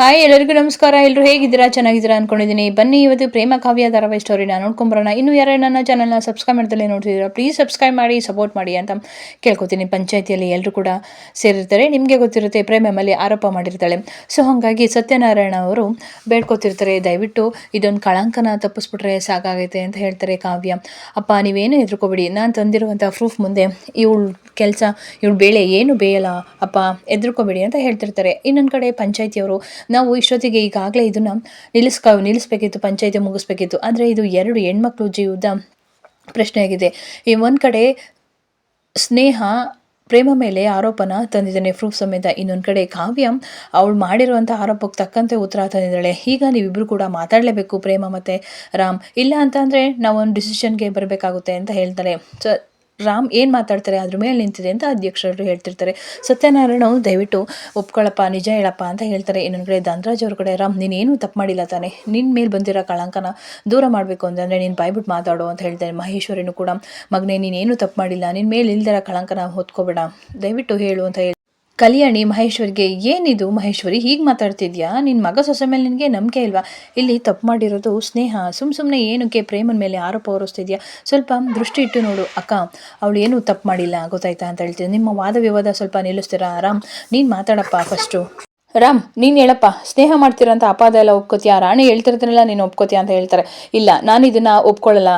Hi ಎಲ್ಲರಿಗೂ ನಮಸ್ಕಾರ. ಎಲ್ಲರೂ ಹೇಗಿದ್ದೀರಾ? ಚೆನ್ನಾಗಿದ್ದೀರಾ ಅನ್ಕೊಂಡಿದ್ದೀನಿ. ಬನ್ನಿ, ಇವತ್ತು ಪ್ರೇಮ ಕಾವ್ಯ ಧಾರಾವಾಹಿ ಸ್ಟೋರಿನ ನೋಡ್ಕೊಂಬರೋಣ ಇನ್ನು ಯಾರು ನನ್ನ ಚಾನಲ್ನ ಸಬ್ಸ್ಕ್ರೈಬ್ ಮಾಡ್ದಲೇ ನೋಡ್ತಿದ್ದೀರಾ ಪ್ಲೀಸ್ ಸಬ್ಸ್ಕ್ರೈಬ್ ಮಾಡಿ ಸಪೋರ್ಟ್ ಮಾಡಿ ಅಂತ ಕೇಳ್ಕೊತೀನಿ. ಪಂಚಾಯತಿಯಲ್ಲಿ ಎಲ್ಲರೂ ಕೂಡ ಸೇರಿರ್ತಾರೆ. ನಿಮಗೆ ಗೊತ್ತಿರುತ್ತೆ, ಪ್ರೇಮ ಮೇಲೆ ಆರೋಪ ಮಾಡಿರ್ತಾಳೆ. ಸೊ ಹಾಗಾಗಿ ಸತ್ಯನಾರಾಯಣ ಅವರು ಬೇಡ್ಕೊತಿರ್ತಾರೆ. ದಯವಿಟ್ಟು ಇದೊಂದು ಕಳಂಕನ ತಪ್ಪಿಸ್ಬಿಟ್ರೆ ಸಾಕಾಗೈತೆ ಅಂತ ಹೇಳ್ತಾರೆ ಕಾವ್ಯ. ಅಪ್ಪ, ನೀವೇನು ಹೆದರ್ಕೋಬೇಡಿ. ನಾನು ತಂದಿರುವಂಥ ಪ್ರೂಫ್ ಮುಂದೆ ಇವಳು ಕೆಲಸ, ಇವಳು ಬೇಳೆ ಏನು ಬೇಯಲ್ಲ. ಅಪ್ಪ, ಹೆದರ್ಕೋಬೇಡಿ ಅಂತ ಹೇಳ್ತಿರ್ತಾರೆ. ಇನ್ನೊಂದು ಕಡೆ ಪಂಚಾಯತಿಯವರು ನಾವು ಇಷ್ಟೊತ್ತಿಗೆ ಈಗಾಗಲೇ ಇದನ್ನು ನಿಲ್ಲಿಸ್ಕ, ನಿಲ್ಲಿಸ್ಬೇಕಿತ್ತು, ಪಂಚಾಯಿತಿ ಮುಗಿಸ್ಬೇಕಿತ್ತು. ಆದರೆ ಇದು ಎರಡು ಹೆಣ್ಮಕ್ಳು ಜೀವದ ಪ್ರಶ್ನೆಯಾಗಿದೆ. ಈ ಒಂದು ಕಡೆ ಸ್ನೇಹ, ಪ್ರೇಮ ಮೇಲೆ ಆರೋಪನ ತಂದಿದ್ದಾನೆ ಪ್ರೂಫ್ ಸಮೇತ. ಇನ್ನೊಂದು ಕಡೆ ಕಾವ್ಯ ಅವಳು ಮಾಡಿರುವಂಥ ಆರೋಪಕ್ಕೆ ತಕ್ಕಂತೆ ಉತ್ತರ ತಂದಿದ್ದಾಳೆ. ಈಗ ನೀವಿಬ್ಬರು ಕೂಡ ಮಾತಾಡಲೇಬೇಕು, ಪ್ರೇಮ ಮತ್ತು ರಾಮ್. ಇಲ್ಲ ಅಂತಂದರೆ ನಾವೊಂದು ಡಿಸಿಷನ್ಗೆ ಬರಬೇಕಾಗುತ್ತೆ ಅಂತ ಹೇಳ್ತಾರೆ ಸೊ ರಾಮ್ ಏನು ಮಾತಾಡ್ತಾರೆ ಅದ್ರ ಮೇಲೆ ನಿಂತಿದೆ ಅಂತ ಅಧ್ಯಕ್ಷರು ಹೇಳ್ತಿರ್ತಾರೆ. ಸತ್ಯನಾರಾಯಣ ದಯವಿಟ್ಟು ಒಪ್ಕೊಳ್ಳಪ್ಪ ನಿಜ ಹೇಳಪ್ಪ ಅಂತ ಹೇಳ್ತಾರೆ. ಇನ್ನೊಂದು ಕಡೆ ಧನರಾಜ್ ಅವ್ರ ಕಡೆ, ರಾಮ್ ನೀನೇನು ತಪ್ಪು ಮಾಡಿಲ್ಲ ತಾನೆ. ನಿನ್ನ ಮೇಲೆ ಬಂದಿರೋ ಕಳಂಕನ ದೂರ ಮಾಡಬೇಕು ಅಂತಂದರೆ ನೀನು ಬಾಯ್ಬಿಟ್ಟು ಮಾತಾಡು ಅಂತ ಹೇಳ್ತಾರೆ ಮಹೇಶ್ವರಿನೂ ಕೂಡ. ಮಗನೇ ನೀನೇನು ತಪ್ಪು ಮಾಡಿಲ್ಲ. ನಿನ್ನ ಮೇಲೆ ಇಲ್ದಿರೋ ಕಳಂಕನ ಹೊತ್ಕೋಬೇಡ. ದಯವಿಟ್ಟು ಹೇಳು ಅಂತ ಹೇಳಿ ಕಲ್ಯಾಣಿ ಮಹೇಶ್ವರಿಗೆ, ಏನಿದು ಮಹೇಶ್ವರಿ, ಹೀಗೆ ಮಾತಾಡ್ತಿದ್ಯಾ? ನಿನ್ನ ಮಗ ಸೊಸೆ ಮೇಲೆ ನಿನಗೆ ನಂಬಿಕೆ ಇಲ್ವಾ? ಇಲ್ಲಿ ತಪ್ಪು ಮಾಡಿರೋದು ಸ್ನೇಹ ಸುಮ್ಮ ಸುಮ್ಮನೆ ಏನಕ್ಕೆ ಪ್ರೇಮನ ಮೇಲೆ ಆರೋಪ ಹೊರಿಸ್ತಿದ್ಯಾ? ಸ್ವಲ್ಪ ದೃಷ್ಟಿ ಇಟ್ಟು ನೋಡು ಅಕ್ಕ. ಅವಳು ಏನೂ ತಪ್ಪು ಮಾಡಿಲ್ಲ, ಗೊತ್ತಾಯ್ತಾ ಅಂತ ಹೇಳ್ತೀನಿ. ನಿಮ್ಮ ವಾದ ವಿವಾದ ಸ್ವಲ್ಪ ನಿಲ್ಲಿಸ್ತೀರಾ? ರಾಮ್, ನೀನು ಮಾತಾಡಪ್ಪ ಫಸ್ಟು ರಾಮ್, ನೀನು ಹೇಳಪ್ಪ. ಸ್ನೇಹ ಮಾಡ್ತೀರ ಅಂತ ಅಪಾದ ಎಲ್ಲ ಒಪ್ಕೋತೀಯಾ? ರಾಣಿ ಹೇಳ್ತಿರ್ತೀನಲ್ಲ ನೀನು ಒಪ್ಕೋತೀಯ ಅಂತ ಹೇಳ್ತಾರೆ. ಇಲ್ಲ, ನಾನು ಇದನ್ನು ಒಪ್ಕೊಳ್ಳಲ್ಲ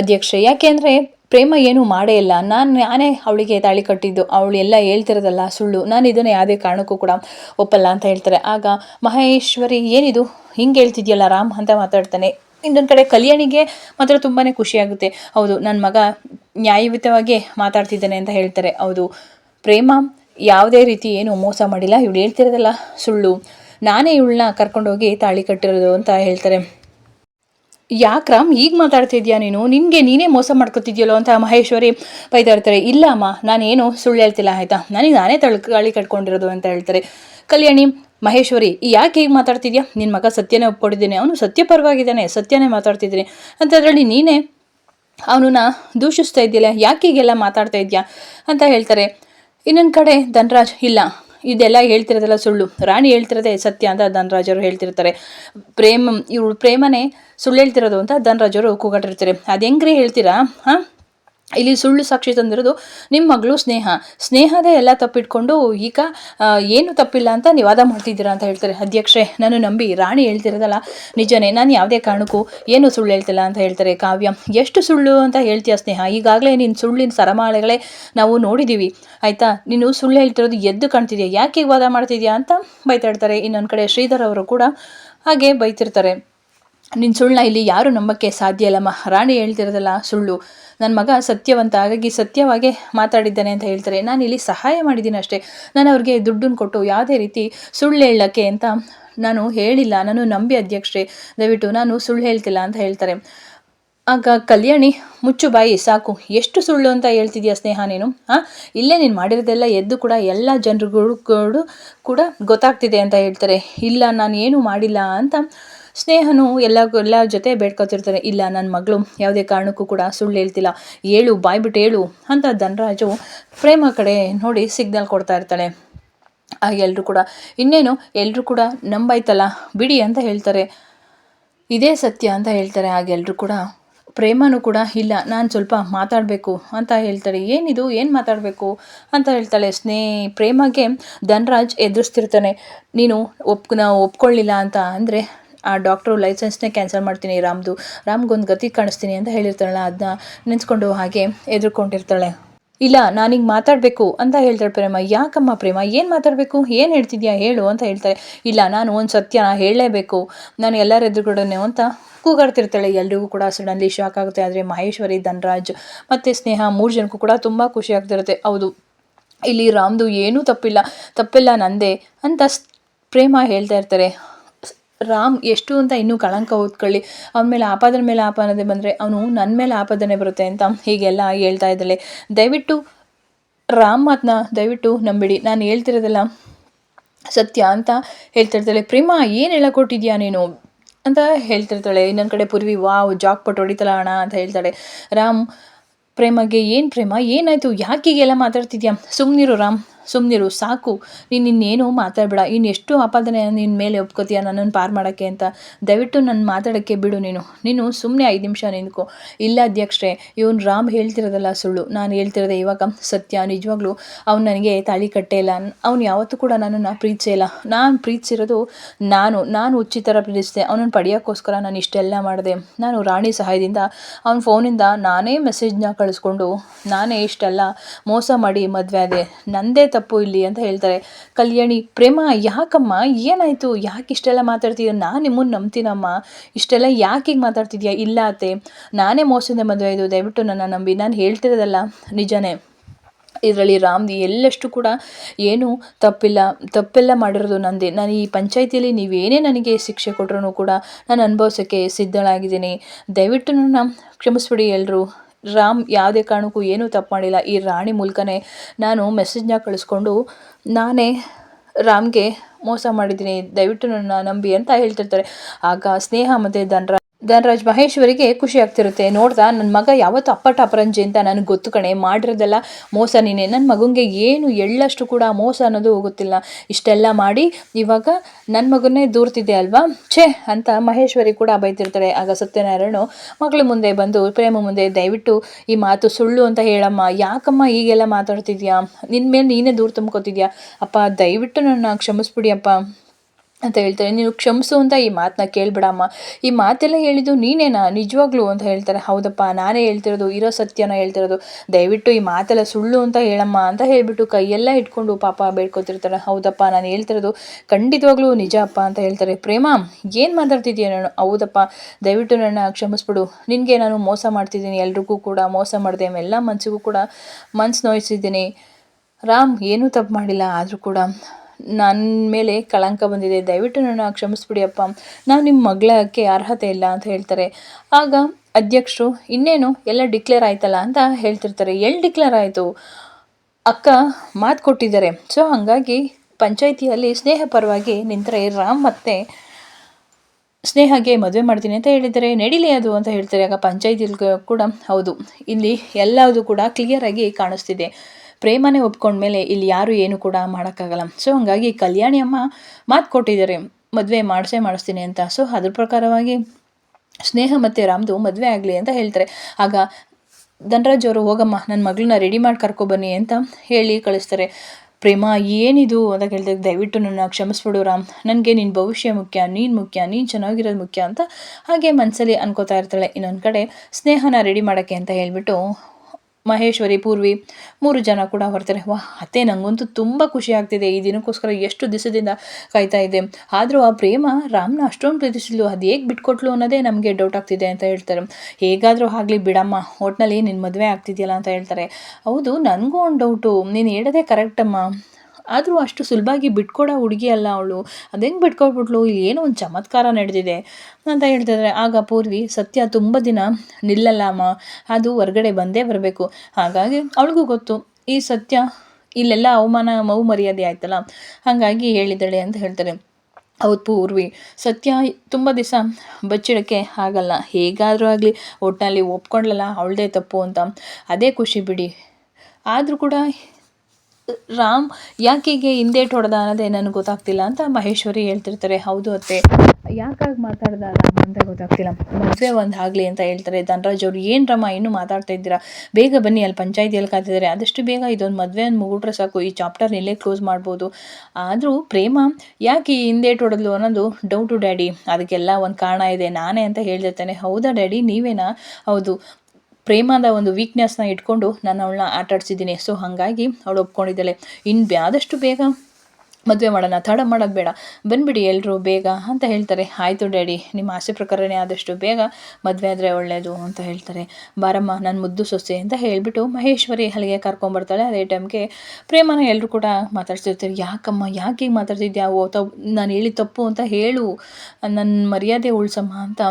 ಅಧ್ಯಕ್ಷೆ. ಯಾಕೆ ಅಂದರೆ ಪ್ರೇಮ ಏನೂ ಮಾಡೇ ಇಲ್ಲ. ನಾನು ನಾನೇ ಅವಳಿಗೆ ತಾಳಿ ಕಟ್ಟಿದ್ದು. ಅವಳು ಎಲ್ಲ ಹೇಳ್ತಿರೋದಲ್ಲ, ಸುಳ್ಳು. ನಾನು ಇದನ್ನು ಯಾವುದೇ ಕಾರಣಕ್ಕೂ ಕೂಡ ಒಪ್ಪಲ್ಲ ಅಂತ ಹೇಳ್ತಾರೆ. ಆಗ ಮಹೇಶ್ವರಿ, ಏನಿದು? ಹಿಂಗೆ ಹೇಳ್ತಿದ್ಯಲ್ಲ ರಾಮ್ ಅಂತ ಮಾತಾಡ್ತಾನೆ. ಇನ್ನೊಂದು ಕಡೆ ಕಲ್ಯಾಣಿಗೆ ಮಾತ್ರ ತುಂಬಾ ಖುಷಿಯಾಗುತ್ತೆ ಹೌದು ನನ್ನ ಮಗ ನ್ಯಾಯಯುತವಾಗಿ ಮಾತಾಡ್ತಿದ್ದಾನೆ ಅಂತ ಹೇಳ್ತಾರೆ. ಹೌದು, ಪ್ರೇಮ ಯಾವುದೇ ರೀತಿ ಏನು ಮೋಸ ಮಾಡಿಲ್ಲ. ಇವಳು ಹೇಳ್ತಿರೋದಲ್ಲ ಸುಳ್ಳು. ನಾನೇ ಇವಳನ್ನ ಕರ್ಕೊಂಡೋಗಿ ತಾಳಿ ಕಟ್ಟಿರೋದು ಅಂತ ಹೇಳ್ತಾರೆ. ಯಾಕೆ ರಾಮ್, ಈಗ ಮಾತಾಡ್ತಿದ್ಯಾ ನೀನು? ನಿನಗೆ ನೀನೇ ಮೋಸ ಮಾಡ್ಕೊತಿದ್ಯಲ್ಲೋ ಅಂತ ಮಹೇಶ್ವರಿ ಬೈತಾ ಇರ್ತಾರೆ ಇಲ್ಲ ಅಮ್ಮ ನಾನೇನು ಸುಳ್ಳು ಹೇಳ್ತಿಲ್ಲ, ಆಯಿತಾ? ನನಗೆ ನಾನೇ ತಳ್ ಗಾಳಿ ಕಟ್ಕೊಂಡಿರೋದು ಅಂತ ಹೇಳ್ತಾರೆ. ಕಲ್ಯಾಣಿ, ಮಹೇಶ್ವರಿ, ಯಾಕೆ ಹೀಗೆ ಮಾತಾಡ್ತಿದ್ಯಾ? ನಿನ್ನ ಮಗ ಸತ್ಯನೇ ಒಪ್ಕೊಂಡಿದ್ದೀನಿ. ಅವನು ಸತ್ಯ ಪರವಾಗಿದ್ದಾನೆ. ಸತ್ಯನೇ ಮಾತಾಡ್ತಿದ್ದೀನಿ ಅಂತ ಅದರಲ್ಲಿ ನೀನೇ ಅವನನ್ನ ದೂಷಿಸ್ತಾ ಇದೆಯಲ್ಲ ಯಾಕೆ ಹೀಗೆಲ್ಲ ಮಾತಾಡ್ತಾ ಇದೆಯಾ? ಅಂತ ಹೇಳ್ತಾರೆ. ಇನ್ನೊಂದು ಕಡೆ ಧನರಾಜ್, ಇಲ್ಲ. ಇದೆಲ್ಲ ಹೇಳ್ತಿರೋದೆಲ್ಲ ಸುಳ್ಳು. ರಾಣಿ ಹೇಳ್ತಿರೋದೇ ಸತ್ಯ ಅಂತ ಧನರಾಜರು ಹೇಳ್ತಿರ್ತಾರೆ. ಪ್ರೇಮ, ಇವಳು ಪ್ರೇಮನೇ ಸುಳ್ಳು ಹೇಳ್ತಿರೋದು ಅಂತ ಧನರಾಜರು ಕೂಗಾಟಿರ್ತಾರೆ. ಅದು ಹೆಂಗ್ರಿ ಹೇಳ್ತೀರಾ? ಹಾಂ? ಇಲ್ಲಿ ಸುಳ್ಳು ಸಾಕ್ಷಿ ತಂದಿರೋದು ನಿಮ್ಮ ಮಗಳು ಸ್ನೇಹ. ಸ್ನೇಹದೇ ಎಲ್ಲ ತಪ್ಪಿಟ್ಕೊಂಡು ಈಗ ಏನು ತಪ್ಪಿಲ್ಲ ಅಂತ ನೀವು ವಾದ ಮಾಡ್ತಿದ್ದೀರಾ ಅಂತ ಹೇಳ್ತಾರೆ. ಅಧ್ಯಕ್ಷೆ ನಾನು ನಂಬಿ ರಾಣಿ ಹೇಳ್ತಿರೋದಲ್ಲ, ನಿಜನೇ, ನಾನು ಯಾವುದೇ ಕಾರಣಕ್ಕೂ ಏನು ಸುಳ್ಳು ಹೇಳ್ತಿಲ್ಲ ಅಂತ ಹೇಳ್ತಾರೆ ಕಾವ್ಯ. ಎಷ್ಟು ಸುಳ್ಳು ಅಂತ ಹೇಳ್ತೀಯ ಸ್ನೇಹ? ಈಗಾಗಲೇ ನಿನ್ನ ಸುಳ್ಳಿನ ಸರಮಾಳೆಗಳೇ ನಾವು ನೋಡಿದ್ದೀವಿ ಆಯಿತಾ? ನೀನು ಸುಳ್ಳು ಹೇಳ್ತಿರೋದು ಎದ್ದು ಕಾಣ್ತಿದ್ಯಾ? ಯಾಕೆ ವಾದ ಮಾಡ್ತಿದ್ಯಾ ಅಂತ ಬೈತಾಡ್ತಾರೆ ಇನ್ನೊಂದು ಕಡೆ ಶ್ರೀಧರ್ ಅವರು ಕೂಡ ಹಾಗೆ ಬೈತಿರ್ತಾರೆ. ನಿನ್ನ ಸುಳ್ಳನ್ನ ಇಲ್ಲಿ ಯಾರು ನಂಬಕ್ಕೆ ಸಾಧ್ಯ ಇಲ್ಲ. ರಾಣಿ ಹೇಳ್ತಿರೋದಲ್ಲ, ಸುಳ್ಳು. ನನ್ನ ಮಗ ಸತ್ಯವಂತ, ಹಾಗಾಗಿ ಸತ್ಯವಾಗೇ ಮಾತಾಡಿದ್ದಾನೆ ಅಂತ ಹೇಳ್ತಾರೆ. ನಾನು ಇಲ್ಲಿ ಸಹಾಯ ಮಾಡಿದ್ದೀನಿ ಅಷ್ಟೇ. ನಾನು ಅವ್ರಿಗೆ ದುಡ್ಡನ್ನು ಕೊಟ್ಟು ಯಾವುದೇ ರೀತಿ ಸುಳ್ಳು ಹೇಳಕ್ಕೆ ಅಂತ ನಾನು ಹೇಳಿಲ್ಲ. ನಾನು ನಂಬಿ ಅಧ್ಯಕ್ಷರೇ. ದಯವಿಟ್ಟು ನಾನು ಸುಳ್ಳು ಹೇಳ್ತಿಲ್ಲ ಅಂತ ಹೇಳ್ತಾರೆ. ಆಗ ಕಲ್ಯಾಣಿ, ಮುಚ್ಚು ಬಾಯಿ, ಸಾಕು. ಎಷ್ಟು ಸುಳ್ಳು ಅಂತ ಹೇಳ್ತಿದ್ಯಾ ಸ್ನೇಹ ನೀನು? ಹಾಂ ಇಲ್ಲೇ ನೀನು ಮಾಡಿರೋದೆಲ್ಲ ಎದ್ದು ಕೂಡ ಎಲ್ಲ ಜನರುಗಳು ಕೂಡ ಗೊತ್ತಾಗ್ತಿದೆ ಅಂತ ಹೇಳ್ತಾರೆ. ಇಲ್ಲ, ನಾನು ಏನೂ ಮಾಡಿಲ್ಲ ಅಂತ ಸ್ನೇಹನು ಎಲ್ಲ ಎಲ್ಲ ಜೊತೆ ಬೇಡ್ಕೊತಿರ್ತಾರೆ. ಇಲ್ಲ ನನ್ನ ಮಗಳು ಯಾವುದೇ ಕಾರಣಕ್ಕೂ ಕೂಡ ಸುಳ್ಳು ಹೇಳ್ತಿಲ್ಲ. ಏಳು, ಬಾಯ್ಬಿಟ್ಟು ಹೇಳು ಅಂತ ಧನರಾಜು ಪ್ರೇಮ ಕಡೆ ನೋಡಿ ಸಿಗ್ನಲ್ ಕೊಡ್ತಾ ಇರ್ತಾಳೆ. ಆಗ ಎಲ್ಲರೂ ಕೂಡ, ಇನ್ನೇನು ಎಲ್ಲರೂ ಕೂಡ ನಂಬಾಯ್ತಲ್ಲ, ಬಿಡಿ ಅಂತ ಹೇಳ್ತಾರೆ. ಇದೇ ಸತ್ಯ ಅಂತ ಹೇಳ್ತಾರೆ. ಆಗ ಕೂಡ, ಪ್ರೇಮನೂ ಕೂಡ, ಇಲ್ಲ, ನಾನು ಸ್ವಲ್ಪ ಮಾತಾಡಬೇಕು ಅಂತ ಹೇಳ್ತಾರೆ. ಏನಿದು, ಏನು ಮಾತಾಡಬೇಕು ಅಂತ ಹೇಳ್ತಾಳೆ. ಸ್ನೇ, ಪ್ರೇಮಗೆ ಧನರಾಜ್ ಎದುರಿಸ್ತಿರ್ತಾನೆ. ನೀನು ಒಪ್ ನಾವು ಒಪ್ಕೊಳ್ಳಿಲ್ಲ ಅಂತ ಅಂದರೆ ಡಾಕ್ಟ್ರು ಲೈಸೆನ್ಸ್ನೇ ಕ್ಯಾನ್ಸಲ್ ಮಾಡ್ತೀನಿ, ರಾಮ್ದು. ರಾಮ್ಗೊಂದು ಗತಿ ಕಾಣಿಸ್ತೀನಿ ಅಂತ ಹೇಳಿರ್ತಾಳಲ್ಲ ಅದನ್ನ ನೆನೆಸ್ಕೊಂಡು ಹಾಗೆ ಎದುರ್ಕೊಂಡಿರ್ತಾಳೆ. ಇಲ್ಲ, ನಾನೀಗ ಮಾತಾಡಬೇಕು ಅಂತ ಹೇಳ್ತಾಳೆ ಪ್ರೇಮ. ಯಾಕಮ್ಮ ಪ್ರೇಮ? ಏನು ಮಾತಾಡಬೇಕು? ಏನು ಹೇಳ್ತಿದ್ಯಾ? ಹೇಳು ಅಂತ ಹೇಳ್ತಾರೆ. ಇಲ್ಲ, ನಾನು ಒಂದು ಸತ್ಯನ ಹೇಳಲೇಬೇಕು. ನಾನು ಎಲ್ಲರ ಎದುರುಗಡೆನೆ ಅಂತ ಕೂಗಾಡ್ತಿರ್ತಾಳೆ. ಎಲ್ರಿಗೂ ಕೂಡ ಸಡನ್ಲಿ ಶಾಕ್ ಆಗುತ್ತೆ. ಆದರೆ ಮಹೇಶ್ವರಿ, ಧನರಾಜ್ ಮತ್ತು ಸ್ನೇಹ ಮೂರು ಜನಕ್ಕೂ ಕೂಡ ತುಂಬ ಖುಷಿ ಆಗ್ತಿರುತ್ತೆ. ಹೌದು. ಇಲ್ಲಿ ರಾಮ್ದು ಏನೂ ತಪ್ಪಿಲ್ಲ. ತಪ್ಪಿಲ್ಲ ನಂದೇ ಅಂತ ಪ್ರೇಮ ಹೇಳ್ತಾ ಇರ್ತಾರೆ. ರಾಮ್ ಎಷ್ಟು ಅಂತ ಇನ್ನೂ ಕಳಂಕ ಓದ್ಕೊಳ್ಳಿ ಅವನ ಮೇಲೆ ಆಪಾದನ ಮೇಲೆ ಆಪಾದನೆ ಬಂದರೆ ಅವನು ನನ್ನ ಮೇಲೆ ಆಪಾದನೆ ಬರುತ್ತೆ ಅಂತ ಹೀಗೆಲ್ಲ ಹೇಳ್ತಾ ಇದ್ದಾಳೆ. ದಯವಿಟ್ಟು ರಾಮ್ ಮಾತನ್ನ ದಯವಿಟ್ಟು ನಂಬಿಡಿ. ನಾನು ಹೇಳ್ತಿರೋದಲ್ಲ ಸತ್ಯ ಅಂತ ಹೇಳ್ತಿರ್ತಾಳೆ ಪ್ರೇಮ, ಏನು ಹೇಳಕೊಟ್ಟಿದ್ಯಾ ನೀನು ಅಂತ ಹೇಳ್ತಿರ್ತಾಳೆ. ಇನ್ನೊಂದು ಕಡೆ ಪೂರ್ವಿ, ವಾವ್, ಜಾಕ್ ಪಟ್ಟು ಹೊಡಿತಲ್ಲ ಅಣ್ಣ ಅಂತ ಹೇಳ್ತಾಳೆ. ರಾಮ್, ಪ್ರೇಮಗೆ ಏನು ಪ್ರೇಮ? ಏನಾಯಿತು? ಯಾಕೆ ಹೀಗೆಲ್ಲ ಮಾತಾಡ್ತಿದ್ಯಾ? ಸುಮ್ಮನಿರು ರಾಮ್. ಸುಮ್ಮನಿರು ಸಾಕು. ನೀನು ಇನ್ನೇನು ಮಾತಾಡಬೇಡ. ಇನ್ನು ಎಷ್ಟು ಆಪಾದನೆ ನಿನ್ನ ಮೇಲೆ ಒಪ್ಕೋತೀಯ ನನ್ನನ್ನು ಪಾರು ಮಾಡೋಕ್ಕೆ ಅಂತ. ದಯವಿಟ್ಟು ನನ್ನ ಮಾತಾಡೋಕ್ಕೆ ಬಿಡು ನೀನು. ನೀನು ಸುಮ್ಮನೆ ಐದು ನಿಮಿಷ ನಿಂತ್ಕೊ. ಇಲ್ಲ ಅಧ್ಯಕ್ಷರೇ, ಇವನು ರಾಮ್ ಹೇಳ್ತಿರೋದಲ್ಲ ಸುಳ್ಳು. ನಾನು ಹೇಳ್ತಿರೋದೆ ಇವಾಗ ಸತ್ಯ, ನಿಜವಾಗ್ಲೂ ಅವ್ನು ನನಗೆ ತಾಳಿ ಕಟ್ಟೇ ಇಲ್ಲ. ಅವ್ನು ಯಾವತ್ತೂ ಕೂಡ ನನ್ನನ್ನು ಪ್ರೀತಿಸಿಲ್ಲ ನಾನು ಪ್ರೀತಿಸಿರೋದು ನಾನು. ನಾನು ಹುಚ್ಚಿ ಥರ ಪ್ರೀತಿಸಿದೆ. ಅವನನ್ನು ಪಡೆಯೋಕ್ಕೋಸ್ಕರ ನಾನು ಇಷ್ಟೆಲ್ಲ ಮಾಡಿದೆ. ನಾನು ರಾಣಿ ಸಹಾಯದಿಂದ ಅವ್ನ ಫೋನಿಂದ ನಾನೇ ಮೆಸೇಜ್ನ ಕಳಿಸ್ಕೊಂಡು ನಾನೇ ಇಷ್ಟೆಲ್ಲ ಮೋಸ ಮಾಡಿ ಮದುವೆ ಆದೆ. ನಂದೇ ತಪ್ಪು ಇಲ್ಲಿ ಅಂತ ಹೇಳ್ತಾರೆ. ಕಲ್ಯಾಣಿ, ಪ್ರೇಮ, ಯಾಕಮ್ಮ? ಏನಾಯಿತು? ಯಾಕೆ ಇಷ್ಟೆಲ್ಲ ಮಾತಾಡ್ತೀಯ ನಾನು ನಿಮ್ಮನ್ನು ನಂಬ್ತೀನಮ್ಮ. ಇಷ್ಟೆಲ್ಲ ಯಾಕೆ ಹೀಗೆ ಮಾತಾಡ್ತಿದ್ಯಾ? ಇಲ್ಲ ಅತ್ತೆ. ನಾನೇ ಮೋಸದಿಂದ ಮದುವೆ ಇದು ದಯವಿಟ್ಟು ನನ್ನ ನಂಬಿ. ನಾನು ಹೇಳ್ತಿರೋದಲ್ಲ. ನಿಜನೇ. ಇದರಲ್ಲಿ ರಾಮ್ದಿ ಎಲ್ಲಷ್ಟು ಕೂಡ ಏನು ತಪ್ಪಿಲ್ಲ. ತಪ್ಪೆಲ್ಲ ಮಾಡಿರೋದು ನಂದೇ. ನಾನು ಈ ಪಂಚಾಯಿತಿಯಲ್ಲಿ ನೀವೇನೇ ನನಗೆ ಶಿಕ್ಷೆ ಕೊಟ್ಟರು ಕೂಡ ನಾನು ಅನುಭವಿಸೋಕ್ಕೆ ಸಿದ್ಧಳಾಗಿದ್ದೀನಿ. ದಯವಿಟ್ಟು ನನ್ನ ಕ್ಷಮಿಸ್ಬಿಡಿ ಎಲ್ಲರೂ ರಾಮ್ ಯಾವುದೇ ಕಾರಣಕ್ಕೂ ಏನೂ ತಪ್ಪು ಮಾಡಿಲ್ಲ. ಈ ರಾಣಿ ಮೂಲಕನೇ ನಾನು ಮೆಸೇಜ್ನ ಕಳಿಸ್ಕೊಂಡು ನಾನೇ ರಾಮ್ಗೆ ಮೋಸ ಮಾಡಿದ್ದೀನಿ. ದಯವಿಟ್ಟು ನನ್ನ ನಂಬಿ ಅಂತ ಹೇಳ್ತಿರ್ತಾರೆ. ಆಗ ಸ್ನೇಹ ಮತ್ತು ಧನರಾಜ್ ಧನರಾಜ್ ಮಹೇಶ್ವರಿಗೆ ಖುಷಿ ಆಗ್ತಿರುತ್ತೆ. ನೋಡ್ದಾ ನನ್ನ ಮಗ ಯಾವತ್ತು ಅಪ್ಪಟ ಅಪರಂಜಿ ಅಂತ ನನಗೆ ಗೊತ್ತು ಕಣೆ. ಮಾಡಿರೋದೆಲ್ಲ ಮೋಸ ನೀನೆ. ನನ್ನ ಮಗನಿಗೆ ಏನು ಎಳ್ಳಷ್ಟು ಕೂಡ ಮೋಸ ಅನ್ನೋದು ಗೊತ್ತಿಲ್ಲ ಇಷ್ಟೆಲ್ಲ ಮಾಡಿ ಇವಾಗ ನನ್ನ ಮಗನ್ನೇ ದೂರ್ತಿದೆ ಅಲ್ವಾ? ಛೇ ಅಂತ ಮಹೇಶ್ವರಿ ಕೂಡ ಬೈತಿರ್ತಾರೆ. ಆಗ ಸತ್ಯನಾರಾಯಣ ಮಗಳ ಮುಂದೆ ಬಂದು ಪ್ರೇಮ ಮುಂದೆ, ದಯವಿಟ್ಟು ಈ ಮಾತು ಸುಳ್ಳು ಅಂತ ಹೇಳಮ್ಮ. ಯಾಕಮ್ಮ ಈಗೆಲ್ಲ ಮಾತಾಡ್ತಿದ್ಯಾ? ನಿನ್ನ ಮೇಲೆ ನೀನೇ ದೂರ ತುಂಬ್ಕೋತಿದ್ಯಾ? ಅಪ್ಪ, ದಯವಿಟ್ಟು ನನ್ನ ಕ್ಷಮಿಸ್ಬಿಡಿ ಅಪ್ಪ. ಅಂತ ಹೇಳ್ತಾರೆ. ನೀನು ಕ್ಷಮಿಸು ಅಂತ ಈ ಮಾತನ್ನ ಕೇಳ್ಬಿಡಮ್ಮ. ಈ ಮಾತೆಲ್ಲ ಹೇಳಿದ್ದು ನೀನೇನಾ? ನಿಜವಾಗ್ಲೂ ಅಂತ ಹೇಳ್ತಾರೆ. ಹೌದಪ್ಪ, ನಾನೇ ಹೇಳ್ತಿರೋದು, ಇರೋ ಸತ್ಯನ ಹೇಳ್ತಿರೋದು. ದಯವಿಟ್ಟು ಈ ಮಾತೆಲ್ಲ ಸುಳ್ಳು ಅಂತ ಹೇಳಮ್ಮ ಅಂತ ಹೇಳಿಬಿಟ್ಟು ಕೈಯೆಲ್ಲ ಇಟ್ಕೊಂಡು ಪಾಪ ಬೇಡ್ಕೊತಿರ್ತಾರೆ. ಹೌದಪ್ಪ, ನಾನು ಹೇಳ್ತಿರೋದು ಖಂಡಿತವಾಗ್ಲೂ ನಿಜ ಅಪ್ಪ ಅಂತ ಹೇಳ್ತಾರೆ. ಪ್ರೇಮ, ಏನು ಮಾತಾಡ್ತಿದ್ದೀಯ ನಾನು? ಹೌದಪ್ಪ, ದಯವಿಟ್ಟು ನನ್ನ ಕ್ಷಮಿಸ್ಬಿಡು. ನಿನಗೆ ನಾನು ಮೋಸ ಮಾಡ್ತಿದ್ದೀನಿ. ಎಲ್ರಿಗೂ ಕೂಡ ಮೋಸ ಮಾಡಿದೆ. ಎಲ್ಲ ಮನಸ್ಸಿಗೂ ಕೂಡ ಮನ್ಸು ನೋಯಿಸಿದ್ದೀನಿ. ರಾಮ್, ಏನೂ ತಪ್ಪು ಮಾಡಿಲ್ಲ. ಆದರೂ ಕೂಡ ನನ್ನ ಮೇಲೆ ಕಳಂಕ ಬಂದಿದೆ. ದಯವಿಟ್ಟು ನನ್ನ ಕ್ಷಮಿಸ್ಬಿಡಿ ಅಪ್ಪ. ನಾನು ನಿಮ್ಮ ಮಗಳಕ್ಕೆ ಅರ್ಹತೆ ಇಲ್ಲ ಅಂತ ಹೇಳ್ತಾರೆ. ಆಗ ಅಧ್ಯಕ್ಷರು, ಇನ್ನೇನು? ಎಲ್ಲ ಡಿಕ್ಲೇರ್ ಆಯ್ತಲ್ಲ ಅಂತ ಹೇಳ್ತಿರ್ತಾರೆ. ಎಲ್ಲಿ ಡಿಕ್ಲೇರ್ ಆಯಿತು? ಅಕ್ಕ ಮಾತು ಕೊಟ್ಟಿದ್ದಾರೆ. ಸೊ, ಹಾಗಾಗಿ ಪಂಚಾಯಿತಿಯಲ್ಲಿ ಸ್ನೇಹ ಪರವಾಗಿ ನಿಂತರೆ ರಾಮ್ ಮತ್ತೆ ಸ್ನೇಹಗೆ ಮದುವೆ ಮಾಡ್ತೀನಿ ಅಂತ ಹೇಳಿದರೆ ನಡೀಲಿ ಅದು ಅಂತ ಹೇಳ್ತಾರೆ. ಆಗ ಪಂಚಾಯಿತಿಲಿ ಕೂಡ ಹೌದು. ಇಲ್ಲಿ ಎಲ್ಲವೂ ಕೂಡ ಕ್ಲಿಯರಾಗಿ ಕಾಣಿಸ್ತಿದೆ. ಪ್ರೇಮನೇ ಒಪ್ಕೊಂಡ್ಮೇಲೆ ಇಲ್ಲಿ ಯಾರು ಏನು ಕೂಡ ಮಾಡೋಕ್ಕಾಗಲ್ಲ. ಸೊ ಹಂಗಾಗಿ ಕಲ್ಯಾಣಿ ಅಮ್ಮ ಮಾತು ಕೊಟ್ಟಿದ್ದಾರೆ. ಮದುವೆ ಮಾಡಿಸೇ ಮಾಡಿಸ್ತೀನಿ ಅಂತ. ಸೊ ಅದ್ರ ಪ್ರಕಾರವಾಗಿ ಸ್ನೇಹ ಮತ್ತು ರಾಮ್ದು ಮದುವೆ ಆಗಲಿ ಅಂತ ಹೇಳ್ತಾರೆ. ಆಗ ಧನರಾಜ್ ಅವರು, ಹೋಗಮ್ಮ ನನ್ನ ಮಗಳನ್ನ ರೆಡಿ ಮಾಡಿ ಕರ್ಕೊಬನ್ನಿ ಅಂತ ಹೇಳಿ ಕಳಿಸ್ತಾರೆ. ಪ್ರೇಮ, ಏನಿದು ಅಂತ ಕೇಳಿದಾಗ ದಯವಿಟ್ಟು ನನ್ನ ಕ್ಷಮಿಸ್ಬಿಡು ರಾಮ್. ನನಗೆ ನಿನ್ನ ಭವಿಷ್ಯ ಮುಖ್ಯ, ನೀನು ಮುಖ್ಯ, ನೀನು ಚೆನ್ನಾಗಿರೋದು ಮುಖ್ಯ ಅಂತ ಹಾಗೆ ಮನಸ್ಸಲ್ಲಿ ಅನ್ಕೋತಾ ಇರ್ತಾಳೆ. ಇನ್ನೊಂದು ಕಡೆ ಸ್ನೇಹನ ರೆಡಿ ಮಾಡೋಕ್ಕೆ ಅಂತ ಹೇಳಿಬಿಟ್ಟು ಮಹೇಶ್ವರಿ, ಪೂರ್ವಿ ಮೂರು ಜನ ಕೂಡ ಬರ್ತಾರೆ ವಾ ಅತ್ತೆ ನನಗಂತೂ ತುಂಬ ಖುಷಿ ಆಗ್ತಿದೆ. ಈ ದಿನಕ್ಕೋಸ್ಕರ ಎಷ್ಟು ದಿವಸದಿಂದ ಕಾಯ್ತಾ ಇದೆ? ಆದರೂ ಆ ಪ್ರೇಮ ರಾಮ್ನ ಅಷ್ಟೊಂದು ಪ್ರೀತಿಸಿದ್ಲು. ಅದು ಹೇಗೆ ಬಿಟ್ಕೊಟ್ಲು ಅನ್ನೋದೇ ನಮಗೆ ಡೌಟ್ ಆಗ್ತಿದೆ ಅಂತ ಹೇಳ್ತಾರೆ. ಹೇಗಾದರೂ ಆಗಲಿ ಬಿಡಮ್ಮ, ಒಟ್ನಲ್ಲಿ ನಿನ್ನ ಮದುವೆ ಆಗ್ತಿದೆಯಲ್ಲ ಅಂತ ಹೇಳ್ತಾರೆ. ಹೌದು, ನನಗೂ ಒಂದು ಡೌಟು ನೀನು ಹೇಳೋದೇ ಕರೆಕ್ಟಮ್ಮ ಆದರೂ ಅಷ್ಟು ಸುಲಭವಾಗಿ ಬಿಟ್ಕೊಡೋ ಹುಡುಗಿ ಅಲ್ಲ ಅವಳು. ಅದು ಹೆಂಗೆ ಬಿಟ್ಕೊಟ್ಬಿಟ್ಲು? ಏನೋ ಒಂದು ಚಮತ್ಕಾರ ನಡೆದಿದೆ ಅಂತ ಹೇಳ್ತಿದ್ರೆ. ಆಗ ಪೂರ್ವಿ, ಸತ್ಯ ತುಂಬ ದಿನ ನಿಲ್ಲಲ್ಲ ಅಮ್ಮ. ಅದು ಹೊರಗಡೆ ಬಂದೇ ಬರಬೇಕು. ಹಾಗಾಗಿ ಅವಳಿಗೂ ಗೊತ್ತು. ಈ ಸತ್ಯ ಇಲ್ಲೆಲ್ಲ ಅವಮಾನ, ಮೌ ಮರ್ಯಾದೆ ಆಯ್ತಲ್ಲ? ಹಾಗಾಗಿ ಹೇಳಿದ್ದಾಳೆ ಅಂತ ಹೇಳ್ತಾರೆ. ಹೌದು ಪೂರ್ವಿ. ಸತ್ಯ ತುಂಬ ದಿವಸ ಬಚ್ಚಿಡೋಕ್ಕೆ ಆಗಲ್ಲ. ಹೇಗಾದರೂ ಆಗಲಿ ಒಟ್ಟಿನಲ್ಲಿ ಒಪ್ಕೊಂಡ್ಲಲ್ಲ ಅವಳದೇ ತಪ್ಪು ಅಂತ. ಅದೇ ಖುಷಿ ಬಿಡಿ. ಆದರೂ ಕೂಡ ರಾಮ್ ಯಾಕೀಗೆ ಹಿಂದೇಟು ಹೊಡೆದ ಅನ್ನೋದೇ ನನಗೆ ಗೊತ್ತಾಗ್ತಿಲ್ಲ ಅಂತ ಮಹೇಶ್ವರಿ ಹೇಳ್ತಿರ್ತಾರೆ. ಹೌದು ಅತ್ತೆ. ಯಾಕಾಗಿ ಮಾತಾಡ್ದ ರಾಮ್ ಅಂತ ಗೊತ್ತಾಗ್ತಿಲ್ಲ. ಮದುವೆ ಒಂದು ಆಗಲಿ ಅಂತ ಹೇಳ್ತಾರೆ. ಧನರಾಜ್ ಅವರು, ಏನು ರಮ್ಮ ಇನ್ನೂ ಮಾತಾಡ್ತಾ ಇದ್ದೀರಾ? ಬೇಗ ಬನ್ನಿ, ಅಲ್ಲಿ ಪಂಚಾಯತಿಯಲ್ಲಿ ಕಾತಿದ್ದಾರೆ ಆದಷ್ಟು ಬೇಗ ಇದೊಂದು ಮದುವೆ ಮುಗಿಟ್ರೆ ಸಾಕು. ಈ ಚಾಪ್ಟರ್ ಇಲ್ಲೇ ಕ್ಲೋಸ್ ಮಾಡ್ಬೋದು. ಆದರೂ ಪ್ರೇಮ, ಯಾಕೆ ಈ ಹಿಂದೇಟು ಹೊಡೆದ್ಲು? ಅನ್ನೋದು ಡೌಟು ಡ್ಯಾಡಿ. ಅದಕ್ಕೆಲ್ಲ ಒಂದು ಕಾರಣ ಇದೆ. ನಾನೇ ಅಂತ ಹೇಳ್ತಿರ್ತಾನೆ. ಹೌದಾ ಡ್ಯಾಡಿ, ನೀವೇನಾ? ಹೌದು. ಪ್ರೇಮದ ಒಂದು ವೀಕ್ನೆಸ್ನ ಇಟ್ಕೊಂಡು ನಾನು ಅವಳನ್ನ ಆಟಾಡ್ಸಿದ್ದೀನಿ. ಸೊ ಹಾಗಾಗಿ ಅವಳು ಒಪ್ಕೊಂಡಿದ್ದಾಳೆ. ಇನ್ನು ಆದಷ್ಟು ಬೇಗ ಮದುವೆ ಮಾಡೋಣ, ತಡ ಮಾಡೋದು ಬೇಡ. ಬಂದುಬಿಡಿ ಎಲ್ಲರೂ ಬೇಗ ಅಂತ ಹೇಳ್ತಾರೆ. ಆಯಿತು ಡ್ಯಾಡಿ, ನಿಮ್ಮ ಆಸೆ ಪ್ರಕಾರನೇ ಆದಷ್ಟು ಬೇಗ ಮದುವೆ ಆದರೆ ಒಳ್ಳೆಯದು ಅಂತ ಹೇಳ್ತಾರೆ. ಬಾರಮ್ಮ ನನ್ನ ಮುದ್ದು ಸೊಸೆ ಅಂತ ಹೇಳಿಬಿಟ್ಟು ಮಹೇಶ್ವರಿ ಅಲ್ಲಿಗೆ ಕರ್ಕೊಂಬರ್ತಾಳೆ. ಅದೇ ಟೈಮ್ಗೆ ಪ್ರೇಮನ ಎಲ್ಲರೂ ಕೂಡ ಮಾತಾಡ್ತಿರ್ತಾರೆ ಯಾಕಮ್ಮ, ಯಾಕೆ ಹೀಗೆ ಮಾತಾಡ್ತಿದ್ಯಾ? ಓ ತಪ್ಪು ನಾನು ಹೇಳಿ ತಪ್ಪು ಅಂತ ಹೇಳು. ನನ್ನ ಮರ್ಯಾದೆ ಉಳ್ಸಮ್ಮ ಅಂತ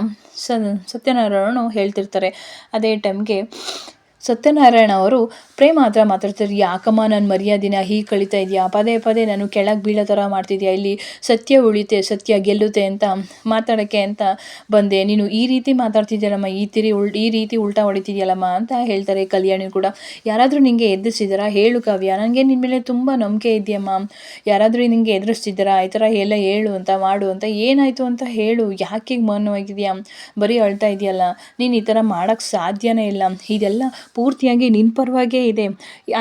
ಸ ಸತ್ಯನಾರಾಯಣ ಹೇಳ್ತಿರ್ತಾರೆ. ಅದೇ ಟೈಮ್ಗೆ ಸತ್ಯನಾರಾಯಣ ಅವರು, ಪ್ರೇಮ ಹತ್ರ ಮಾತಾಡ್ತಾರೆ ಯಾಕಮ್ಮ ನನ್ನ ಮರ್ಯಾದಿನ ಹೀಗೆ ಕಳೀತಾ ಇದೆಯಾ? ಪದೇ ಪದೇ ನಾನು ಕೆಳಗೆ ಬೀಳೋ ಥರ ಮಾಡ್ತಿದ್ಯಾ? ಇಲ್ಲಿ ಸತ್ಯ ಉಳಿತೆ, ಸತ್ಯ ಗೆಲ್ಲುತ್ತೆ ಅಂತ ಮಾತಾಡೋಕ್ಕೆ ಅಂತ ಬಂದೆ. ನೀನು ಈ ರೀತಿ ಮಾತಾಡ್ತಿದ್ಯಲ್ಲಮ್ಮ, ಈ ತಿರಿ ಉಲ್ ಈ ರೀತಿ ಉಲ್ಟಾ ಹೊಡಿತಿದ್ಯಲ್ಲಮ್ಮ ಅಂತ ಹೇಳ್ತಾರೆ ಕಲ್ಯಾಣಿ ಕೂಡ. ಯಾರಾದರೂ ನಿಮಗೆ ಎದುರಿಸಿದಾರಾ? ಹೇಳು ಕಾವ್ಯ. ನನಗೆ ನಿನ್ನ ಮೇಲೆ ತುಂಬ ನಂಬಿಕೆ ಇದೆಯಮ್ಮ. ಯಾರಾದರೂ ನಿಮಗೆ ಎದುರಿಸ್ತಿದ್ದಾರಾ ಈ ಥರ ಎಲ್ಲ ಹೇಳು ಅಂತ, ಮಾಡು ಅಂತ, ಏನಾಯಿತು ಅಂತ ಹೇಳು. ಯಾಕೆ ಮೌನವಾಗಿದೆಯಾ? ಬರೀ ಅಳ್ತಾ ಇದೆಯಲ್ಲ. ನೀನು ಈ ಥರ ಮಾಡೋಕ್ಕೆ ಸಾಧ್ಯನೇ ಇಲ್ಲ. ಇದೆಲ್ಲ ಪೂರ್ತಿಯಾಗಿ ನಿನ್ನ ಪರವಾಗೇ ಇದೆ.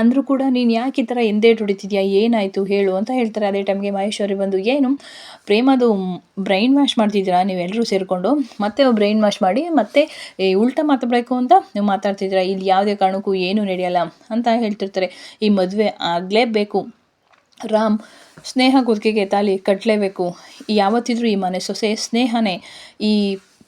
ಅಂದರೂ ಕೂಡ ನೀನು ಯಾಕೆ ಈ ಥರ ಎಂದೇಟ್ ಹೊಡಿತಿದ್ಯಾ? ಏನಾಯಿತು? ಹೇಳು ಅಂತ ಹೇಳ್ತಾರೆ. ಅದೇ ಟೈಮ್ಗೆ ಮಹೇಶ್ವರಿ ಬಂದು, ಏನು? ಪ್ರೇಮದು ಬ್ರೈನ್ ವಾಶ್ ಮಾಡ್ತಿದ್ದೀರಾ? ನೀವೆಲ್ಲರೂ ಸೇರಿಕೊಂಡು ಮತ್ತೆ ಬ್ರೈನ್ ವಾಶ್ ಮಾಡಿ ಮತ್ತೆ ಉಲ್ಟಾ ಮಾತಾಡಬೇಕು ಅಂತ ನೀವು ಮಾತಾಡ್ತಿದ್ದೀರಾ? ಇಲ್ಲಿ ಯಾವುದೇ ಕಾರಣಕ್ಕೂ ಏನೂ ನಡೆಯಲ್ಲ ಅಂತ ಹೇಳ್ತಿರ್ತಾರೆ. ಈ ಮದುವೆ ಆಗಲೇಬೇಕು. ರಾಮ್, ಸ್ನೇಹ ಕುದುಕೆಗೆ ತಾಲಿ ಕಟ್ಟಲೇಬೇಕು ಯಾವತ್ತಿದ್ರೂ ಈ ಮನೆ ಸೊಸೆ ಸ್ನೇಹನೇ. ಈ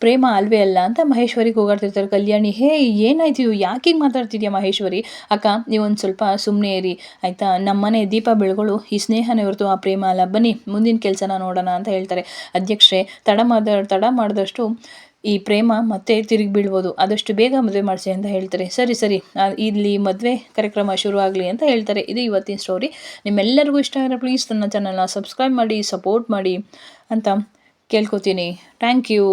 ಪ್ರೇಮ ಅಲ್ವೇ ಅಲ್ಲ ಅಂತ ಮಹೇಶ್ವರಿಗೆ ಹೋಗಾಡ್ತಿರ್ತಾರೆ. ಕಲ್ಯಾಣಿ, ಹೇ, ಏನಾಯ್ತು? ಯಾಕೆ ಮಾತಾಡ್ತಿದ್ಯಾ ಮಹೇಶ್ವರಿ? ಅಕ್ಕ ನೀವೊಂದು ಸ್ವಲ್ಪ ಸುಮ್ಮನೆ ಇರಿ, ಆಯಿತಾ? ನಮ್ಮನೆ ದೀಪ ಬೆಳಗಳು, ಈ ಸ್ನೇಹನೇ ಹೊರತು ಆ ಪ್ರೇಮ ಅಲ್ಲ. ಬನ್ನಿ, ಮುಂದಿನ ಕೆಲಸನ ನೋಡೋಣ ಅಂತ ಹೇಳ್ತಾರೆ. ಅಧ್ಯಕ್ಷೆ ತಡ ಮಾಡ, ತಡ ಮಾಡಿದಷ್ಟು ಈ ಪ್ರೇಮ ಮತ್ತೆ ತಿರುಗಿ ಬೀಳ್ಬೋದು. ಆದಷ್ಟು ಬೇಗ ಮದುವೆ ಮಾಡಿಸಿ ಅಂತ ಹೇಳ್ತಾರೆ. ಸರಿ ಸರಿ ಇಲ್ಲಿ ಮದುವೆ ಕಾರ್ಯಕ್ರಮ ಶುರು ಆಗಲಿ ಅಂತ ಹೇಳ್ತಾರೆ. ಇದು ಇವತ್ತಿನ ಸ್ಟೋರಿ ನಿಮ್ಮೆಲ್ಲರಿಗೂ ಇಷ್ಟ ಆದರೆ ಪ್ಲೀಸ್ ನನ್ನ ಚಾನಲ್ನ ಸಬ್ಸ್ಕ್ರೈಬ್ ಮಾಡಿ ಸಪೋರ್ಟ್ ಮಾಡಿ ಅಂತ ಕೇಳ್ಕೊತೀನಿ. Thank you